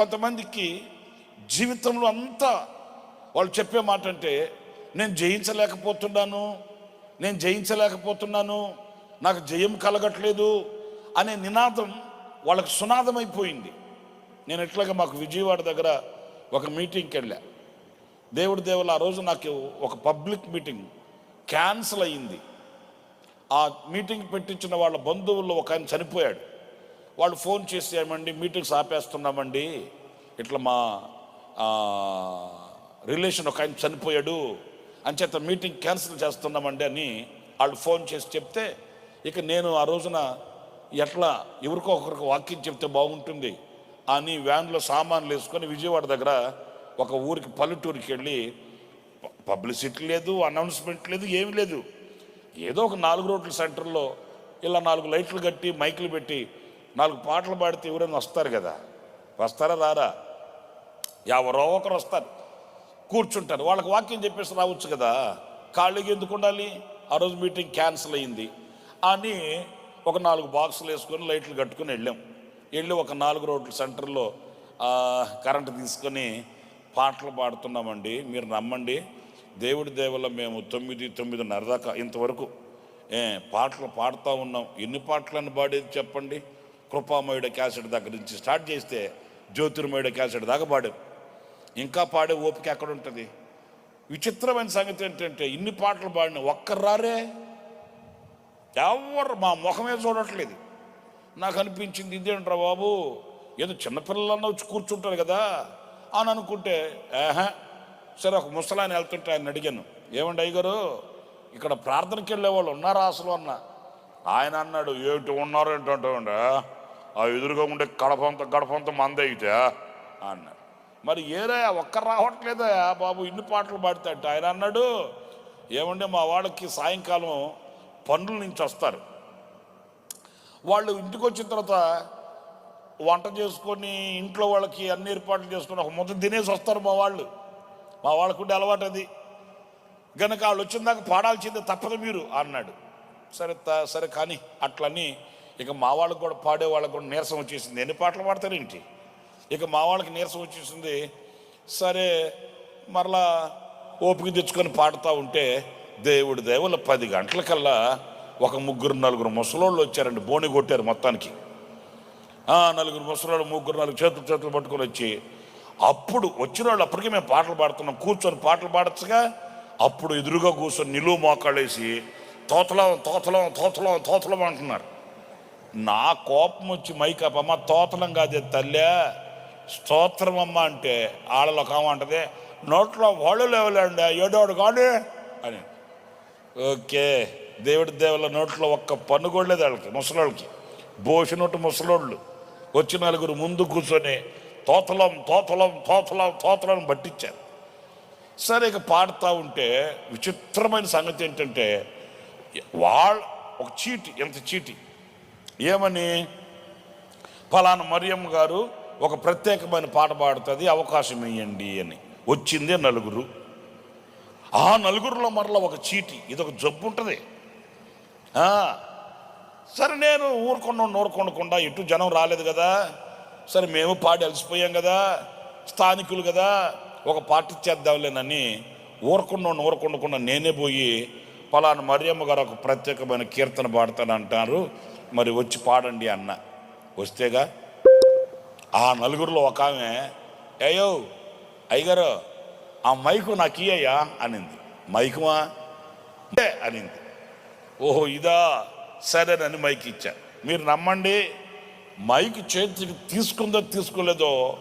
కొంతమందికి జీవితంలో అంతా వాళ్ళు చెప్పే మాట అంటే నేను జయించలేకపోతున్నాను నేను జయించలేకపోతున్నాను నాకు జయం కలగట్లేదు అనే నినాదం వాళ్ళకి సునాదమైపోయింది. నేను ఎట్లాగా మాకు విజయవాడ దగ్గర ఒక మీటింగ్కి వెళ్ళా. దేవుడి దేవుళ్ళు ఆ రోజు నాకు ఒక పబ్లిక్ మీటింగ్ క్యాన్సిల్ అయ్యింది ఆ మీటింగ్ పెట్టించిన వాళ్ళ బంధువుల్లో ఒక ఆయన చనిపోయాడు. వాళ్ళు ఫోన్ చేసి ఏమండి మీటింగ్స్ ఆపేస్తున్నామండి. ఇట్లా మా రిలేషన్ ఒక ఆయన చనిపోయాడు అంచేత మీటింగ్ క్యాన్సిల్ చేస్తున్నామండి అని వాళ్ళు ఫోన్ చేసి చెప్తే ఇక నేను ఆ రోజున ఎట్లా ఎవరికో ఒకరికి వాక్యం చెప్తే బాగుంటుంది అని వ్యాన్లో సామాన్లు వేసుకొని విజయవాడ దగ్గర ఒక ఊరికి పల్లెటూరికి వెళ్ళి పబ్లిసిటీ లేదు అనౌన్స్మెంట్ లేదు ఏమీ లేదు. ఏదో ఒక నాలుగు రోడ్ల సెంటర్లో ఇలా నాలుగు లైట్లు కట్టి మైకులు పెట్టి నాలుగు పాటలు పాడితే ఎవరైనా వస్తారు కదా? వస్తారా రారా? ఎవరో ఒకరు వస్తారు. కూర్చుంటారు. వాళ్ళకి వాక్యం చెప్పేసి రావచ్చు కదా? ఖాళీగా ఎందుకు ఉండాలి? ఆ రోజు మీటింగ్ క్యాన్సిల్ అయింది. అని ఒక నాలుగు బాక్సులు వేసుకొని లైట్లు కట్టుకొని వెళ్ళాం. వెళ్ళి ఒక నాలుగు రోడ్ల సెంటర్లో కరెంటు తీసుకొని పాటలు పాడుతున్నామండి. మీరు నమ్మండి. దేవుడి దేవుళ్ళ మేము తొమ్మిది తొమ్మిదిన్నర దాకా ఇంతవరకు పాటలు పాడుతూ ఉన్నాం. ఎన్ని పాటలను పాడేది చెప్పండి? కృపామయుడ క్యాసెట్ దగ్గర నుంచి స్టార్ట్ చేస్తే జ్యోతిర్మయుడ క్యాసెట్ దాకా పాడాం ఇంకా పాడే ఓపిక ఎక్కడ ఉంటుంది? విచిత్రమైన సంగతి ఏంటంటే ఇన్ని పాటలు పాడిన ఒక్కరు రారే ఎవరు మా ముఖమే చూడట్లేదు. నాకు అనిపించింది ఇదేంట్రా బాబు? ఏదో చిన్నపిల్లలన్నా వచ్చి కూర్చుంటారు కదా అని అనుకుంటే ఏహా సరే ఒక ముసలాయన వెళ్తుంటే ఆయన అడిగాను. ఏమండి అయ్యగారు? ఇక్కడ ప్రార్థనకి వెళ్ళే వాళ్ళు ఉన్నారా అసలు? అన్న. ఆయన అన్నాడు ఏమిటి ఉన్నారు ఏంటంటే ఆ ఎదురుగా ఉండే గడపంత గడపంత మందే అయితే మరి ఏరా ఒక్కరు రావట్లేదా బాబు ఇన్ని పాటలు పాడతాడు ఆయన అన్నాడు ఏమంటే మా వాళ్ళకి సాయంకాలం పనుల నుంచి వస్తారు. వాళ్ళు ఇంటికి వచ్చిన తర్వాత వంట చేసుకొని ఇంట్లో వాళ్ళకి అన్ని ఏర్పాట్లు చేసుకొని ఒక ముద్ద తినేసి వస్తారు మా వాళ్ళు. మా వాళ్ళకు ఉండే అలవాటు అది. గనక వాళ్ళు వచ్చిన దాకా పాడాల్సిందే తప్పదు మీరు అన్నాడు. సరే త- సరే కానీ అట్లని ఇక మా వాళ్ళకు కూడా పాడే వాళ్ళకి కూడా నీరసం వచ్చేసింది. ఎన్ని పాటలు పాడతారు ఏంటి? ఇక మా వాళ్ళకి నీరసం వచ్చేసింది. సరే మరలా ఓపిక తెచ్చుకొని పాడుతూ ఉంటే దేవుడి దేవుల పది గంటలకల్లా ఒక ముగ్గురు నలుగురు ముసలోళ్ళు వచ్చారండి. బోని కొట్టారు మొత్తానికి. నలుగురు ముసలోళ్ళు ముగ్గురు నలుగురు చేతులు చేతులు పట్టుకొని వచ్చి అప్పుడు వచ్చిన వాళ్ళు అప్పటికే మేము పాటలు పాడుతున్నాం. కూర్చొని పాటలు పాడచ్చుగా. అప్పుడు ఎదురుగా కూర్చొని నిలువు మోకాళ్ళేసి తోతలం తోతలం తోతలం తోతలం అంటున్నారు. నా కోపం వచ్చి మైకప్పమ్మ తోతలం కాదే తల్లే. స్తోత్రం అమ్మ అంటే ఆడలో కామంటది నోట్లో వాళ్ళు లేవలేండి ఏడోడు కాడు అని. ఓకే దేవుడి దేవుల నోట్లో ఒక్క పన్ను కూడా లేదు వాళ్ళకి ముసలోళ్ళకి. బోసినట్టు ముసలోళ్ళు. వచ్చి నలుగురు ముందు కూర్చొని తోతలం తోతలం తోతలం తోతలం పట్టించారు. సరే ఇక పాడుతూ ఉంటే విచిత్రమైన సంగతి ఏంటంటే వాళ్ళ ఒక చీటి ఎంత చీటి. ఏమని? ఫలానా మరియమ్మ గారు ఒక ప్రత్యేకమైన పాట పాడుతుంది అవకాశం ఇవ్వండి అని. వచ్చిందే నలుగురు. ఆ నలుగురిలో మరలా ఒక చీటి ఇది ఒక జబ్బు ఉంటుంది. సరే నేను ఊరుకుండా ఊరుకొనకుండా ఇటు జనం రాలేదు కదా. సరే మేము పాడి అలసిపోయాం కదా. స్థానికులు కదా. ఒక పాట చేద్దాంలేనని ఊరకుండా ఊరకుండకుండా నేనే పోయి పలానా మరియమ్మ గారు ఒక ప్రత్యేకమైన కీర్తన పాడతాను అంటారు మరి వచ్చి పాడండి అన్న. వస్తేగా ఆ నలుగురిలో ఒక ఆమె ఏయో అయ్యగారు ఆ మైకు నాకు ఇయ్యా అనింది. మైకుమా అంటే అనింది. ఓహో ఇదా? సరేనని మైక్ ఇచ్చా. మీరు నమ్మండి మైక్ చేతికి తీసుకుందో తీసుకోలేదో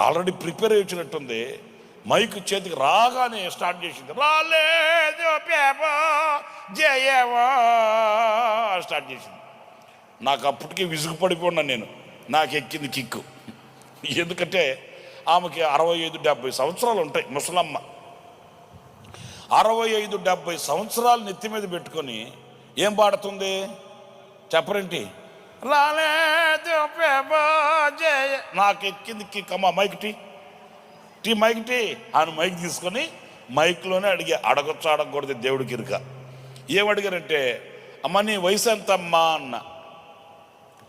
ఆల్రెడీ ప్రిపేర్ వచ్చినట్టుంది మైక్ చేతికి రాగానే స్టార్ట్ చేసింది. రాలేదు పేప జయవా స్టార్ట్ చేసింది. నాకు అప్పటికే విసుగు పడిపోయినా నేను. నాకు ఎక్కింది కిక్కు. ఎందుకంటే ఆమెకి అరవై ఐదు డెబ్బై సంవత్సరాలు ఉంటాయి ముసలమ్మ. అరవై ఐదు డెబ్బై సంవత్సరాలు నెత్తి మీద పెట్టుకొని ఏం పాడుతుంది? చెప్పరేంటి? నాకు ఎక్కింది కిక్కమ్మ మైక్ టీ. టీ మైక్ టీ. ఆయన మైక్ తీసుకొని మైక్లోనే అడిగా అడగొచ్చు అడగకూడదు దేవుడికి ఇరుక ఏం అడిగారంటే అమ్మ నీ వయసు ఎంత అమ్మా అన్న.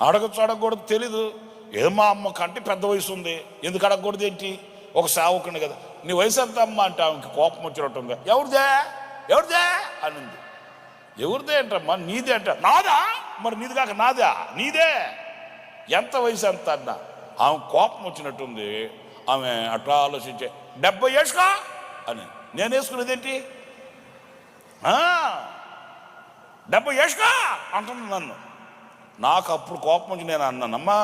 అడగచ్చు అడగకూడదు తెలీదు. ఏదో అమ్మ కంటే పెద్ద వయసు ఉంది. ఎందుకు అడగకూడదు ఏంటి? ఒక సేవకుని కదా. నీ వయసు ఎంత అమ్మ అంటే ఆమెకి కోపం వచ్చినట్టుంది ఎవరిదే? ఎవరిదే? అని ఉంది ఎవరిదే అంటమ్మా? నీదే అంట. నాదా? మరి నీది కాక నాదా? నీదే? ఎంత వయసు ఎంత అన్న? ఆమె కోపం వచ్చినట్టుంది ఆమె అట్లా ఆలోచించే డెబ్బై వేసుకో అని. నేను వేసుకునేది ఏంటి? డెబ్బై వేసుకో అంటుంది నన్ను. నాకు అప్పుడు కోపం వచ్చి నేను అన్నానమ్మా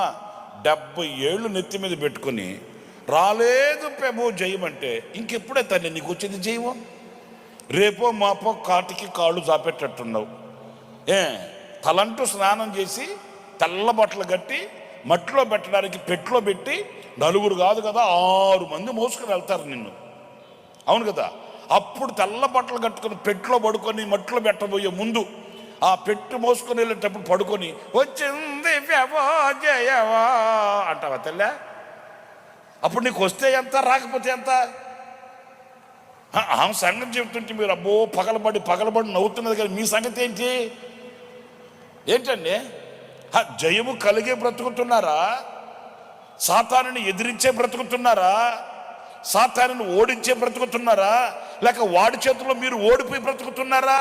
డెబ్బై ఏళ్ళు నెత్తి మీద పెట్టుకుని రాలేదు ప్రభు జయమంటే ఇంకెప్పుడే తల్లి నీకు వచ్చేది జయమో? రేపో మాపో కాటికి కాళ్ళు చాపెట్టట్టున్నావు ఏ తలంటూ స్నానం చేసి తెల్ల బట్టలు కట్టి మట్టిలో పెట్టడానికి పెట్టులో పెట్టి నలుగురు కాదు కదా ఆరు మంది మోసుకుని వెళ్తారు నిన్ను. అవును కదా? అప్పుడు తెల్ల బట్టలు కట్టుకొని పెట్టులో పడుకొని మట్టిలో పెట్టబోయే ముందు ఆ పెట్టు మోసుకొని వెళ్ళేటప్పుడు పడుకొని వచ్చింది జయవా అంటావా తెల్ల? అప్పుడు నీకు వస్తే ఎంత రాకపోతే ఎంత? ఆమె సంగతి చెప్తుంటే మీరు అబ్బో పగలబడి పగలబడి నవ్వుతున్నది కానీ మీ సంగతి ఏంటి? ఏంటండి? జయము కలిగే బ్రతుకుతున్నారా? సాతానుని ఎదిరించే బ్రతుకుతున్నారా? సాతానుని ఓడించే బ్రతుకుతున్నారా? లేక వాడి చేతిలో మీరు ఓడిపోయి బ్రతుకుతున్నారా?